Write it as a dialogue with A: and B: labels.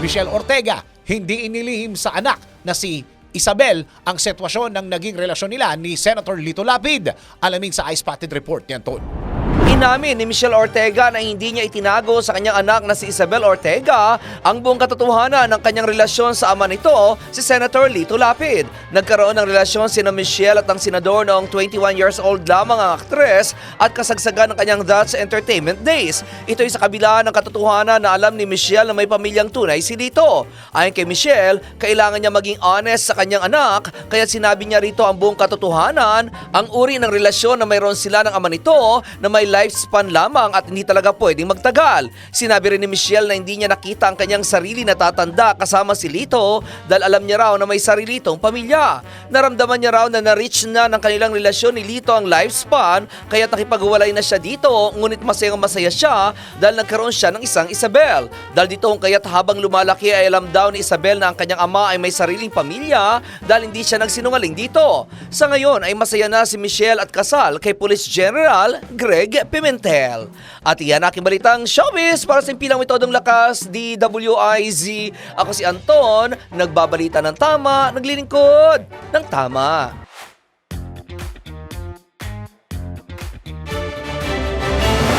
A: Michelle Ortega, hindi inilihim sa anak na si Isabel ang sitwasyon ng naging relasyon nila ni Senator Lito Lapid. Alamin sa iSpotted Report ni Anton.
B: Inamin ni Michelle Ortega na hindi niya itinago sa kanyang anak na si Isabel Ortega ang buong katotohanan ng kanyang relasyon sa ama nito, si Senator Lito Lapid. Nagkaroon ng relasyon sina Michelle at ang senador noong 21 years old lamang ang aktres at kasagsagan ng kanyang That's Entertainment Days. Ito ay sa kabila ng katotohanan na alam ni Michelle na may pamilyang tunay si Lito. Ayon kay Michelle, kailangan niya maging honest sa kanyang anak kaya sinabi niya rito ang buong katotohanan, ang uri ng relasyon na mayroon sila ng ama nito na may lifespan lamang at hindi talaga pwedeng magtagal. Sinabi rin ni Michelle na hindi niya nakita ang kanyang sarili na tatanda kasama si Lito dahil alam niya raw na may sarili itong pamilya. Naramdaman niya raw na na-reach na ng kanilang relasyon ni Lito ang lifespan kaya nakipagwalay na siya dito ngunit masayang masaya siya dahil nagkaroon siya ng isang Isabel. Dahil dito kung kaya't habang lumalaki ay alam daw ni Isabel na ang kanyang ama ay may sariling pamilya dahil hindi siya nagsinungaling dito. Sa ngayon ay masaya na si Michelle at kasal kay Police General Greg Pimentel. At iyan aking balitang showbiz para sa impilang metodong lakas DWIZ. Ako si Anton, nagbabalita ng tama, naglilingkod ng tama.